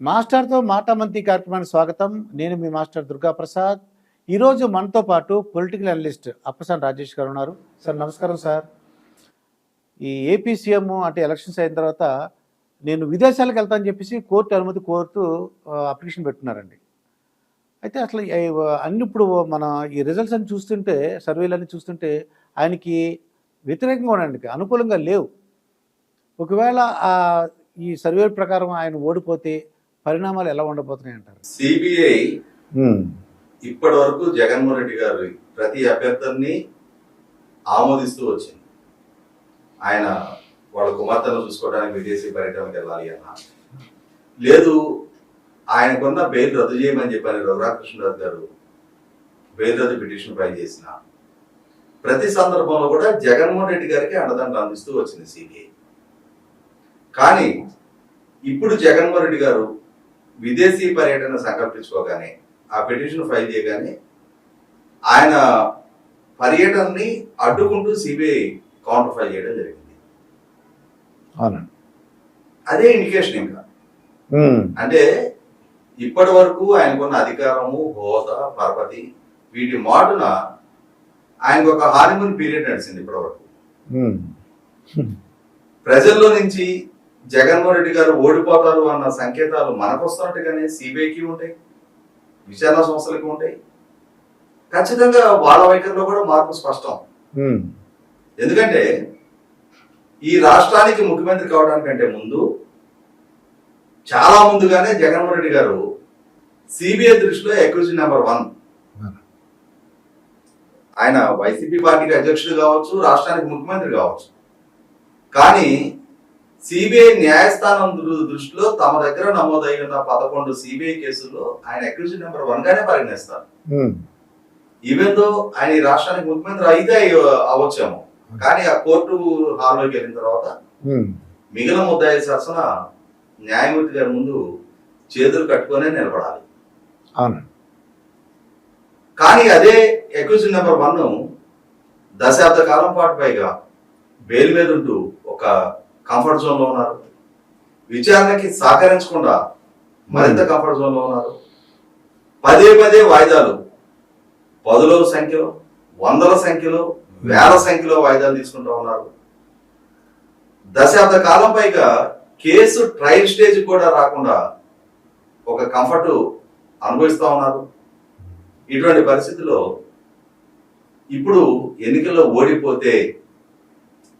మాస్టర్తో మాటామంతి కార్యక్రమానికి స్వాగతం. నేను మీ మాస్టర్ దుర్గా ప్రసాద్ ఈరోజు మనతో పాటు పొలిటికల్ అనలిస్ట్ అప్పసాన్ రాజేష్ గారు ఉన్నారు. సార్ నమస్కారం సార్. ఈ ఏపీ సీఎం అంటే ఎలక్షన్స్ అయిన తర్వాత నేను విదేశాలకు వెళ్తానని చెప్పేసి కోర్టు అనుమతి కోరుతూ అప్లికేషన్ పెట్టున్నారండి. అయితే అసలు అన్ని ఇప్పుడు మన ఈ రిజల్ట్స్ అన్ని చూస్తుంటే సర్వేలు చూస్తుంటే ఆయనకి వ్యతిరేకంగా ఉండడానికి అనుకూలంగా లేవు. ఒకవేళ ఈ సర్వే ప్రకారం ఆయన ఓడిపోతే పరిణామాలు ఎలా ఉండబోతున్నాయి అంటారు? సిబిఐ ఇప్పటి వరకు జగన్మోహన్ రెడ్డి గారు ప్రతి అభ్యర్థుల్ని ఆమోదిస్తూ వచ్చింది. ఆయన వాళ్ళ కుమార్తెను చూసుకోవడానికి విదేశీ పర్యటనకు వెళ్ళాలి అన్న. లేదు ఆయనకున్న బెయిల్ రద్దు చేయమని చెప్పని రఘురామకృష్ణరాజు గారు. బెయిల్ రద్దు పిటిషన్ ఫైల్ చేసిన. ప్రతి సందర్భంలో కూడా జగన్మోహన్ రెడ్డి గారికి అండదండ అందిస్తూ వచ్చింది సిబిఐ. కానీ ఇప్పుడు జగన్మోహన్ రెడ్డి గారు విదేశీ పర్యటన సంకల్పించుకోగానే ఆ పిటిషన్ ఫైల్ చేయగానే ఆయన పర్యటనని అడ్డుకుంటూ సిబిఐ కౌంటర్ ఫైల్ చేయడం జరిగింది. అవునండి. అదే ఇండికేషన్ ఇంకా. అంటే ఇప్పటి వరకు ఆయనకున్న అధికారము హోదా పరపతి వీటి మాటున ఆయనకు ఒక హానిమూన్ పీరియడ్ నడిచింది ఇప్పటి వరకు. ప్రజల్లో నుంచి జగన్మోహన్ రెడ్డి గారు ఓడిపోతారు అన్న సంకేతాలు మనకు వస్తున్నట్టుగానే సిబిఐకి ఉంటాయి విచారణ సంస్థలకి ఉంటాయి. ఖచ్చితంగా వాళ్ళ వైఖరిలో కూడా మార్పు స్పష్టం. ఎందుకంటే ఈ రాష్ట్రానికి ముఖ్యమంత్రి కావడానికంటే ముందు చాలా ముందుగానే జగన్మోహన్ రెడ్డి గారు సిబిఐ దృష్టిలో ఎక్విజిషన్ నెంబర్ వన్ ఆయన వైసీపీ పార్టీకి అధ్యక్షుడు కావచ్చు రాష్ట్రానికి ముఖ్యమంత్రి కావచ్చు. కానీ సిబిఐ న్యాయస్థానం దృష్టిలో తమ దగ్గర నమోదై ఉన్న పదకొండు సిబిఐ కేసుల్లో ఆయన అక్యూజ్ నెంబర్ వన్ గానే పరిగణిస్తారు. ఈవెన్ దో ఆయన ఈ రాష్ట్రానికి ముఖ్యమంత్రి అయితే అవ్వచ్చేమో. కానీ ఆ కోర్టు హాల్లోకి వెళ్ళిన తర్వాత మిగిలిన ముద్దాయి శాసన న్యాయమూర్తి గారి ముందు చేతులు కట్టుకొనే నిలబడాలి. కానీ అదే అక్యూజ్ నెంబర్ వన్ దశాబ్ద కాలం పాటు పైగా బెయిల్ మీద ఉంటూ ఒక కంఫర్ట్ జోన్లో ఉన్నారు. విచారణకి సహకరించకుండా మరింత కంఫర్ట్ జోన్లో ఉన్నారు. పదే పదే వాయిదాలు. పదుల సంఖ్యలో వందల సంఖ్యలో వేల సంఖ్యలో వాయిదాలు తీసుకుంటూ ఉన్నారు. దశాబ్ద కాలం పైగా కేసు ట్రయల్ స్టేజ్ కూడా రాకుండా ఒక కంఫర్ట్ అనుభవిస్తా ఉన్నారు. ఇటువంటి పరిస్థితిలో ఇప్పుడు ఎన్నికల్లో ఓడిపోతే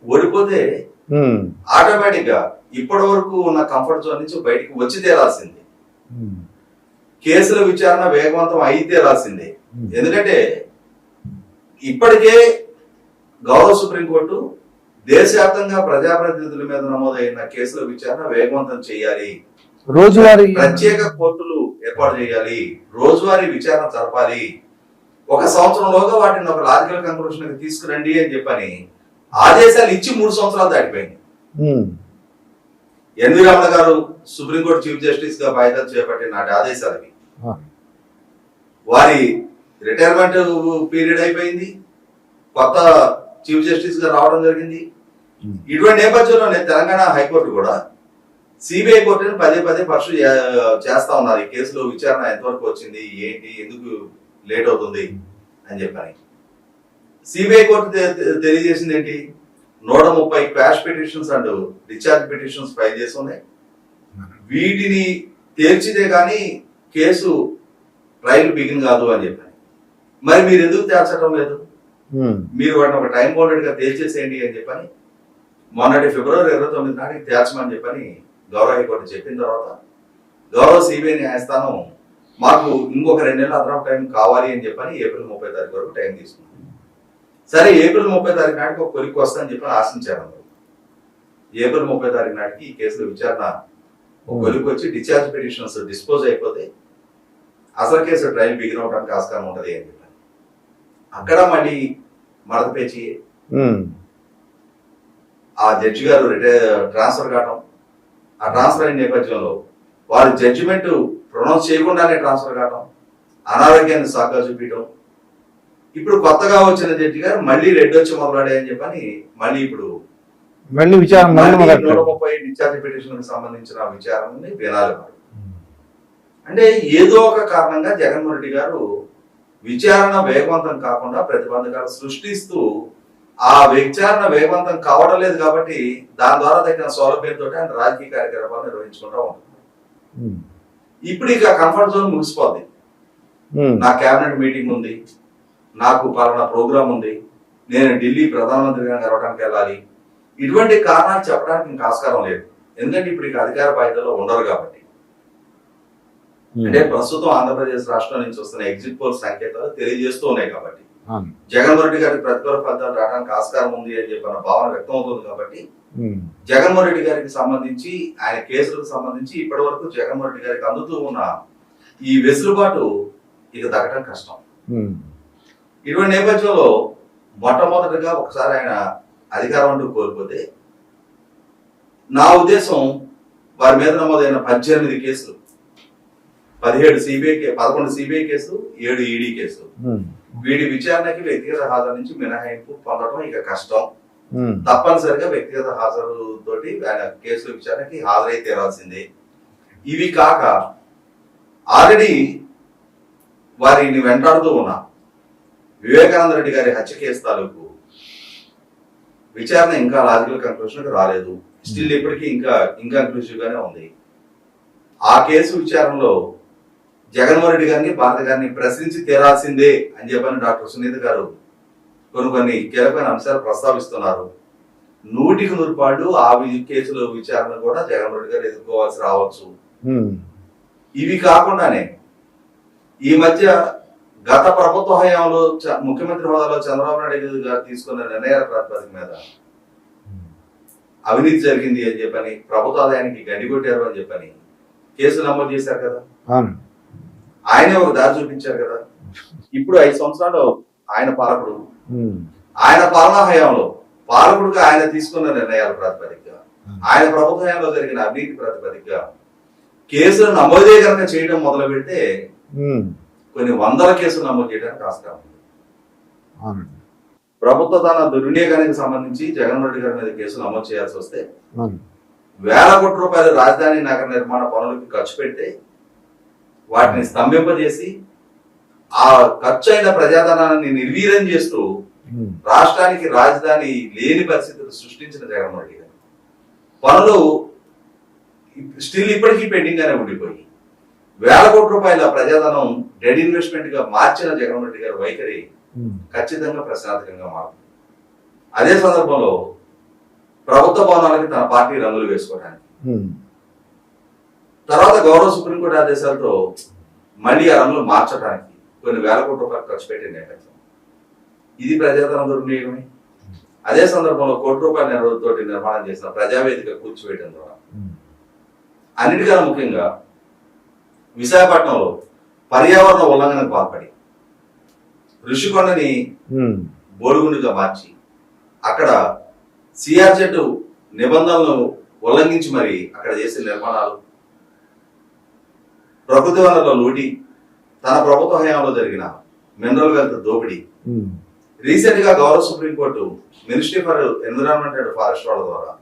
ఓడిపోతే ఆటోమేటిక్గా ఇప్పటి వరకు ఉన్న కంఫర్ట్ జోన్ నుంచి బయటికి వచ్చి తీరాల్సింది కేసుల విచారణ వేగవంతం అయితే రాసింది ఎందుకంటే ఇప్పటికే గౌరవ సుప్రీంకోర్టు దేశవ్యాప్తంగా ప్రజాప్రతినిధుల మీద నమోదైన కేసుల విచారణ వేగవంతం చేయాలి. రోజువారీ ప్రత్యేక కోర్టులు ఏర్పాటు చేయాలి. రోజువారీ విచారణ జరపాలి. ఒక సంవత్సరంలోగా వాటిని ఒక లాజికల్ కంక్లూషన్కి తీసుకురండి అని చెప్పని ఆదేశాలు ఇచ్చి మూడు సంవత్సరాలు దాటిపోయింది. ఎన్వి రమణ గారు సుప్రీంకోర్టు చీఫ్ జస్టిస్గా బాధ్యతలు చేపట్టిన నాటి ఆదేశాలకి. వారి రిటైర్మెంట్ పీరియడ్ అయిపోయింది. కొత్త చీఫ్ జస్టిస్గా రావడం జరిగింది. ఇటువంటి నేపథ్యంలో నేను తెలంగాణ హైకోర్టు కూడా సిబిఐ కోర్టుని పదే పదే పర్సు చేస్తా ఉన్నారు. ఈ కేసులో విచారణ ఎంతవరకు వచ్చింది? ఏంటి? ఎందుకు లేట్ అవుతుంది? అని చెప్పని సిబిఐ కోర్టు తెలియజేసింది ఏంటి? నూట ముప్పై quash petitions and discharge petitions file చేసి ఉన్నాయి వీటిని తేల్చితే కానీ కేసు ట్రయల్ బిగిన్ కాదు అని చెప్పని మరి మీరు ఎందుకు తేల్చడం లేదు? మీరు వాటిని ఒక టైం బౌండెడ్గా తేల్చేసేయండి అని చెప్పని మొన్నటి ఫిబ్రవరి ఇరవై తొమ్మిది నాటికి తేల్చమని చెప్పని గౌరవ హైకోర్టు చెప్పిన తర్వాత గౌరవ సిబిఐ న్యాయస్థానం మాకు ఇంకొక రెండు నెలల అదనపు టైం కావాలి అని చెప్పని ఏప్రిల్ ముప్పై తారీఖు వరకు టైం తీసుకుంది. సరే ఏప్రిల్ ముప్పై తారీఖు నాటికి ఒక కొలిక్కి వస్తుందని చెప్పి ఆశించారు అందరూ. ఏప్రిల్ ముప్పై తారీఖు నాటికి ఈ కేసులో విచారణ ఒక కొలిక్కి వచ్చి డిశ్చార్జ్ పిటిషన్స్ డిస్పోజ్ అయిపోతే అసలు కేసు ట్రయల్ బిగిన్ అవడానికి ఆస్కారం ఉంటది అని చెప్పాను అక్కడ మళ్ళీ మడత పేచి ఆ జడ్జి గారు రిటైర్ ట్రాన్స్ఫర్ కావడం ఆ ట్రాన్స్ఫర్ అయిన నేపథ్యంలో వారి జడ్జిమెంట్ ప్రొనౌన్స్ చేయకుండానే ట్రాన్స్ఫర్ కావడం అనారోగ్యాన్ని సాగా చూపించడం ఇప్పుడు కొత్తగా వచ్చిన జడ్జి గారు మళ్ళీ రెడ్ వచ్చి మొదలాడే అని చెప్పని మళ్ళీ ఇప్పుడు మళ్ళీ విచారణ నూట. ముప్పై డిశ్చార్జ్ పిటిషన్ సంబంధించిన విచారణని వినాలి అంటే ఏదో ఒక కారణంగా జగన్మోహన్ రెడ్డి గారు విచారణ వేగవంతం కాకుండా ప్రతిబంధకాలు సృష్టిస్తూ ఆ విచారణ వేగవంతం కావడం లేదు కాబట్టి దాని ద్వారా తగిన సౌలభ్యంతో ఆయన రాజకీయ కార్యకలాపాలు నిర్వహించుకుంటూ ఉంటారు ఉమ్. ఇప్పుడు ఇక కంఫర్ట్ జోన్ ముగిసిపోద్ది. నా కేబినెట్ మీటింగ్ ఉంది నాకు పలానా ప్రోగ్రామ్ ఉంది. నేను ఢిల్లీ ప్రధానమంత్రిగా కలవడానికి వెళ్ళాలి. ఇటువంటి కారణాలు చెప్పడానికి ఇంకా ఆస్కారం లేదు. ఎందుకంటే ఇప్పుడు ఇక అధికార బాధ్యతలో ఉండరు కాబట్టి. అంటే ప్రస్తుతం ఆంధ్రప్రదేశ్ రాష్ట్రం నుంచి వస్తున్న ఎగ్జిట్ పోల్ సంకేతాలు తెలియజేస్తూ ఉన్నాయి కాబట్టి. జగన్మోహన్ రెడ్డి గారికి ప్రతికూల ఫలితాలు రావడానికి ఆస్కారం ఉంది అని చెప్పిన భావన వ్యక్తం అవుతుంది కాబట్టి. ఉమ్. జగన్మోహన్ రెడ్డి గారికి సంబంధించి ఆయన కేసులకు సంబంధించి ఇప్పటి వరకు జగన్మోహన్ రెడ్డి గారికి అందుతూ ఉన్న ఈ వెసులుబాటు ఇక తగ్గడం కష్టం. ఉమ్. ఇటువంటి నేపథ్యంలో మొట్టమొదటిగా ఒకసారి ఆయన అధికారం అంటూ కోల్పోతే నా ఉద్దేశం వారి మీద నమోదైన పద్దెనిమిది కేసులు పదిహేడు సిబిఐ పదకొండు సిబిఐ కేసులు ఏడు ఈడీ కేసులు ఉమ్. వీడి విచారణకి వ్యక్తిగత హాజరు నుంచి మినహాయింపు పొందడం ఇక కష్టం. తప్పనిసరిగా వ్యక్తిగత హాజరు తోటి ఆయన కేసుల విచారణకి హాజరై తీరాల్సిందే ఇవి కాక ఆల్రెడీ వారిని వెంటాడుతూ ఉన్నా వివేకానంద రెడ్డి గారి హత్య కేసు తాలూకు విచారణ ఇంకా లాజికల్ కన్క్లూషన్ రాలేదు. స్టిల్ ఇప్పటికీ ఇంకా ఇన్కన్క్లూజివ్ గానే ఉంది. ఆ కేసు విచారణలో జగన్మోహన్ రెడ్డి గారిని భారత గారిని ప్రశ్నించి తీరాల్సిందే అని చెప్పని డాక్టర్ సునీత గారు కొన్ని కొన్ని కీలకమైన అంశాలు ప్రస్తావిస్తున్నారు. నూటికి నూరు పాళ్ళు ఆ కేసుల విచారణ కూడా జగన్మోహన్ రెడ్డి గారు ఎదుర్కోవాల్సి రావచ్చు. ఉమ్. ఇవి కాకుండానే ఈ మధ్య గత ప్రభుత్వ హయాంలో ముఖ్యమంత్రి హోదాలో చంద్రబాబు నాయుడు గారు తీసుకున్న నిర్ణయాల ప్రాతిపదిక మీద అవినీతి జరిగింది అని చెప్పని ప్రభుత్వ ఆదాయానికి గండి కొట్టారు అని చెప్పని కేసులు నమోదు చేశారు కదా. ఆయనే ఒక దారి చూపించారు కదా ఇప్పుడు ఐదు సంవత్సరాలు ఆయన పాలకుడు. ఆయన పాలనా హయాంలో పాలకుడుగా ఆయన తీసుకున్న నిర్ణయాల ప్రాతిపదికగా ఆయన ప్రభుత్వ హయాంలో జరిగిన అవినీతి ప్రాతిపదికగా కేసులు నమోదే కనుక చేయడం మొదలు పెడితే. కొన్ని వందల కేసులు నమోదు చేయడానికి ఆస్కారం ఉంది. ప్రభుత్వ తన దుర్వినియోగానికి సంబంధించి జగన్మోహన్ రెడ్డి గారి మీద కేసులు నమోదు చేయాల్సి వస్తే. వేల కోట్ల రూపాయలు రాజధాని నగర నిర్మాణ పనులకు ఖర్చు పెడితే వాటిని స్తంభింపజేసి ఆ ఖర్చు అయిన ప్రజాధనాన్ని నిర్వీర్యం చేస్తూ. రాష్ట్రానికి రాజధాని లేని పరిస్థితులు సృష్టించిన జగన్మోహన్ రెడ్డి గారు పనులు స్టిల్ ఇప్పటికీ పెండింగ్ గానే ఉండిపోయి వేల కోట్ల రూపాయల ప్రజాధనం డెడ్ ఇన్వెస్ట్మెంట్గా మార్చిన జగన్మోహన్ రెడ్డి గారి వైఖరి. ఖచ్చితంగా ప్రశ్నార్థకంగా మారుతుంది అదే సందర్భంలో ప్రభుత్వ భవనాలకి తన పార్టీ రంగులు వేసుకోవడానికి. తర్వాత గౌరవ సుప్రీంకోర్టు ఆదేశాలతో మళ్ళీ ఆ రంగులు మార్చడానికి కొన్ని వేల కోట్ల రూపాయలు ఖర్చు పెట్టిన నేపథ్యం ఇది ప్రజాధనం దుర్వినియోగమే అదే సందర్భంలో కోటి రూపాయల నిల్వలతోటి నిర్మాణం చేసిన ప్రజావేదిక కూల్చివేయడం ద్వారా. అన్నిటికన్నా ముఖ్యంగా విశాఖపట్నంలో పర్యావరణ ఉల్లంఘనకు పాల్పడి ఋషికొండని. బోడిగుండుగా మార్చి అక్కడ సిఆర్జెడ్ నిబంధనలను ఉల్లంఘించి మరి అక్కడ చేసిన నిర్మాణాలు ప్రకృతి వనరుల లూటి తన ప్రభుత్వ హయాంలో జరిగిన మినరల్ వెల్త్ దోపిడీ. రీసెంట్గా గౌరవ supreme court ministry for environment and forest వాళ్ళ ద్వారా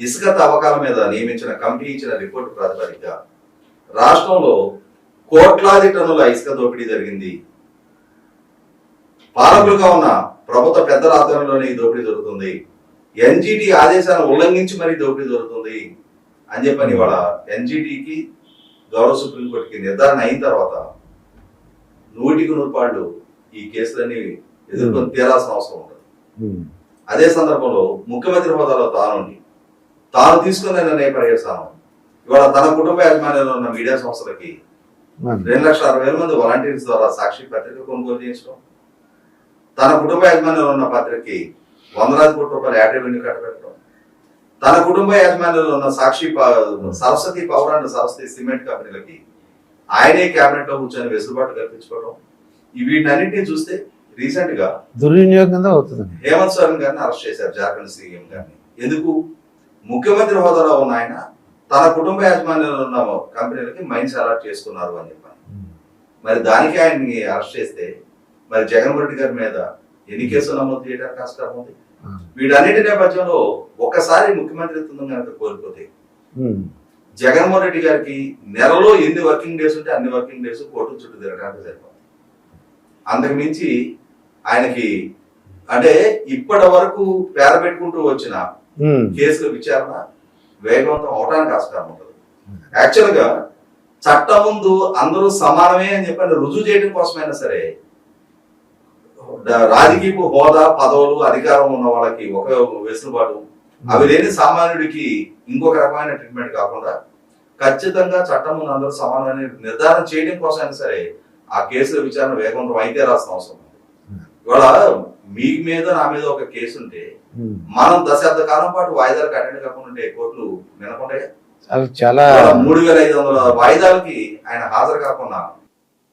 ఇసుక తవ్వకాల మీద నియమించిన కమిటీ ఇచ్చిన రిపోర్టు ప్రాతిపదికగా రాష్ట్రంలో కోట్లాది టన్నుల ఇసుక దోపిడీ జరిగింది. పాలకులుగా ఉన్న ప్రభుత్వ పెద్దల ఆధ్వర్యంలోనే ఈ దోపిడీ జరుగుతుంది. ఎన్జిటి ఆదేశాలను ఉల్లంఘించి మరీ దోపిడీ జరుగుతుంది అని చెప్పని వాళ్ళ ఎన్జిటికి గౌరవ సుప్రీంకోర్టుకి నిర్ధారణ అయిన తర్వాత నూటికి నూరు పాళ్ళు ఈ కేసులన్నీ ఎదుర్కొని తీరాల్సిన అవసరం ఉంటుంది. ఉమ్. అదే సందర్భంలో ముఖ్యమంత్రి హోదాలో తానుండి తాను తీసుకున్న నిర్ణయ పర్యవసానం ఇవాళ తన కుటుంబ యాజమాన్యంలో ఉన్న మీడియా సంస్థలకి అవును. రెండు లక్షల అరవై వేల మంది వాలంటీర్స్ ద్వారా సాక్షి పత్రిక కొనుగోలు చేయించడం. తన కుటుంబ యాజమాన్యంలో ఉన్న పత్రికకి వందలాది కోట్ల రూపాయల యాడ్ రెవెన్యూ కట్టబెట్టడం. తన కుటుంబ యాజమాన్యంలో ఉన్న Sakshi Saraswathi power and Saraswathi cement కంపెనీలకి ఆయనే కేబినెట్లో కూర్చొని వెసులుబాటు కల్పించుకోవడం. వీటన్నిటిని చూస్తే రీసెంట్గా దుర్వినియోగం కింద అవుతుంది హేమంత్ సోరెన్ గారిని అరెస్ట్ చేశారు జార్ఖండ్ సీఎం గారిని. ఎందుకు? ముఖ్యమంత్రి హోదాలో ఉన్న ఆయన తన కుటుంబ యాజమాన్యంలో ఉన్న కంపెనీలకి మైన్స్ అలాట్ చేసుకున్నారు అని చెప్పాను మరి దానికి ఆయన్ని అరెస్ట్ చేస్తే మరి జగన్మోహన్ రెడ్డి గారి మీద ఎన్ని కేసులు నమోదు చేయడానికి ఆస్కారం ఉంది? వీటన్నిటి నేపథ్యంలో ఒక్కసారి ముఖ్యమంత్రిత్వం కనుక కోల్పోతే ఉమ్. జగన్మోహన్ రెడ్డి గారికి నెలలో ఎన్ని వర్కింగ్ డేస్ ఉంటే అన్ని వర్కింగ్ డేస్ కోర్టు చుట్టూ తిరగడానికి సరిపోతుంది. అంతకు మించి ఆయనకి అంటే ఇప్పటి వరకు పేర పెట్టుకుంటూ వచ్చిన కేసుల విచారణ వేగవంతం అవడానికి ఆస్కారం ఉంటుంది. యాక్చువల్గా చట్టం ముందు అందరూ సమానమే అని చెప్పని రుజువు చేయడం కోసమైనా సరే రాజకీయపు హోదా పదవులు అధికారం ఉన్న వాళ్ళకి ఒక వెసులుబాటు. అవి లేని సామాన్యుడికి ఇంకొక రకమైన ట్రీట్మెంట్ కాకుండా ఖచ్చితంగా చట్టం ముందు అందరూ సమానమైన నిర్ధారణ చేయడం కోసమైనా సరే ఆ కేసుల విచారణ వేగవంతం అయితే రాసిన అవసరం. ఇవాళ మీ మీద నా మీద ఒక కేసు ఉంటే. మనం దశాబ్ద కాలం పాటు వాయిదాలకు అటెండ్ కాకుండా ఉంటే కోర్టులు వినకుండా అది చాలా మూడు వేల ఐదు వందల వాయిదాలకి ఆయన హాజరు కాకుండా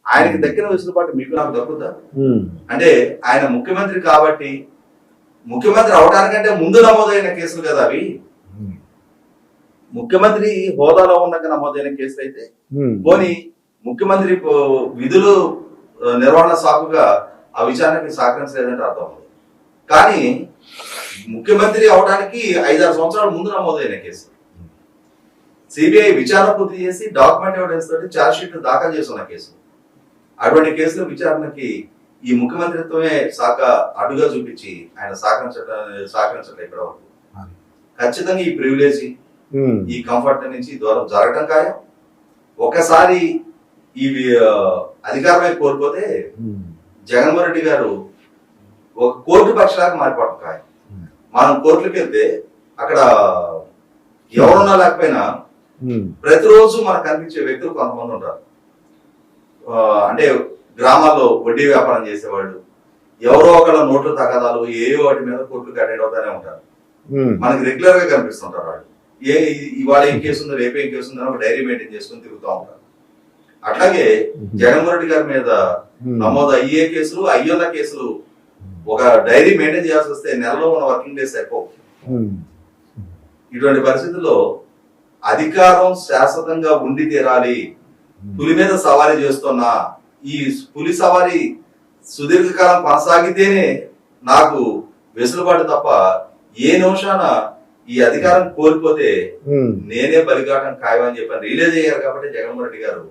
ఆయనకి దక్కిన వెసులుబాటు మీకు నాకు దక్కుద్దా? ఉమ్, అంటే ఆయన ముఖ్యమంత్రి కాబట్టి ముఖ్యమంత్రి అవడానికంటే ముందు నమోదైన కేసులు కదా అవి. ముఖ్యమంత్రి హోదాలో ఉన్నాక నమోదైన కేసులు అయితే పోనీ ముఖ్యమంత్రి విధులు నిర్వహణ సాకుగా ఆ విచారణకి సహకరించలేదంటే అర్థం ఉంది కానీ ముఖ్యమంత్రి అవడానికి ఐదారు సంవత్సరాల ముందు నమోదైన కేసు. సిబిఐ విచారణ పూర్తి చేసి డాక్యుమెంట్ ఎవిడెన్స్ తోటి ఛార్జ్ షీట్ దాఖలు చేస్తున్న కేసు. అటువంటి కేసుల విచారణకి ఈ ముఖ్యమంత్రిత్వమే శాఖ అడుగా చూపించి ఆయన సహకరించడం సహకరించడం ఇక్కడ వరకు ఖచ్చితంగా ఈ ప్రివిలేజ్ ఈ కంఫర్ట్ నుంచి దూరం జరగటం ఖాయం. ఒకసారి ఈ అధికారమే కోల్పోతే జగన్మోహన్ రెడ్డి గారు ఒక కోర్టు పక్షలాగా మారిపోవడం ఖాయం. మనం కోర్టులకు వెళ్తే అక్కడ ఎవరున్నా లేకపోయినా ప్రతిరోజు మనకు కనిపించే వ్యక్తులు కొంతమంది ఉంటారు. అంటే గ్రామాల్లో వడ్డీ వ్యాపారం చేసేవాళ్ళు ఎవరో ఒకళ్ళ నోట్ల తగాదాలు ఏ వాటి మీద కోర్టులకు అటెండ్ అవుతానే ఉంటారు. మనకి రెగ్యులర్గా కనిపిస్తుంటారు వాళ్ళు. ఏ ఇవాళ ఏం కేసు ఉందో రేపు ఏం కేసు ఉందో అని ఒక డైరీ మెయింటైన్ చేసుకుని తిరుగుతూ ఉంటారు. అట్లాగే జగన్మోహన్ రెడ్డి గారి మీద నమోదు అయ్యే కేసులు అయ్యున్న కేసులు ఒక డైరీ మెయింటైన్ చేయాల్సి వస్తే నెలలో ఉన్న వర్కింగ్ డేస్ ఉమ్, ఇటువంటి పరిస్థితుల్లో అధికారం శాశ్వతంగా ఉండి తీరాలి. పులి మీద సవారీ చేస్తున్నా ఈ పులి సవారీ సుదీర్ఘకాలం కొనసాగితేనే నాకు వెసులుబాటు తప్ప ఏ నిమిషాన ఈ అధికారం కోల్పోతే నేనే బలికాటం ఖాయమని చెప్పని రిలీజ్ అయ్యారు కాబట్టి జగన్మోహన్ రెడ్డి గారు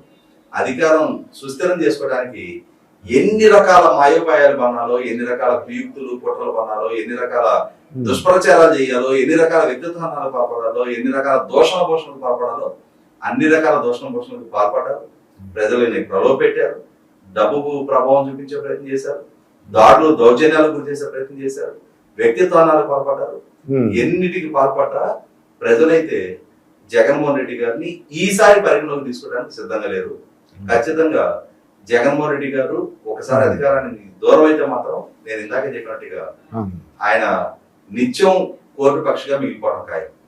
అధికారం సుస్థిరం చేసుకోవడానికి ఎన్ని రకాల మాయోపాయాలు పన్నాలో ఎన్ని రకాల కుయుక్తులు కుట్రలు పన్నాలో ఎన్ని రకాల దుష్ప్రచారాలు చేయాలో ఎన్ని రకాల వ్యక్తిత్వాలు పాల్పడాలో ఎన్ని రకాల దోషణ పోషణకు పాల్పడాలో అన్ని రకాల దోషణ పోషణకు పాల్పడ్డారు ప్రజలని ప్రలోభ పెట్టారు. డబ్బు ప్రభావం చూపించే ప్రయత్నం చేశారు. దాడులు దౌర్జన్యాలకు గురి చేసే ప్రయత్నం చేశారు. వ్యక్తిత్వాలకు పాల్పడ్డారు. ఉమ్, ఎన్నిటికి పాల్పడ్డా? ప్రజలైతే జగన్మోహన్ రెడ్డి గారిని ఈసారి పరిగణలోకి తీసుకోవడానికి సిద్ధంగా లేరు. ఖచ్చితంగా జగన్మోహన్ రెడ్డి గారు ఒకసారి అధికారానికి దూరం అయితే మాత్రం నేను ఇందాక చెప్పినట్టుగా అవును. ఆయన నిత్యం కోర్టు పక్షిగా మిగిలిపోవడం ఖాయం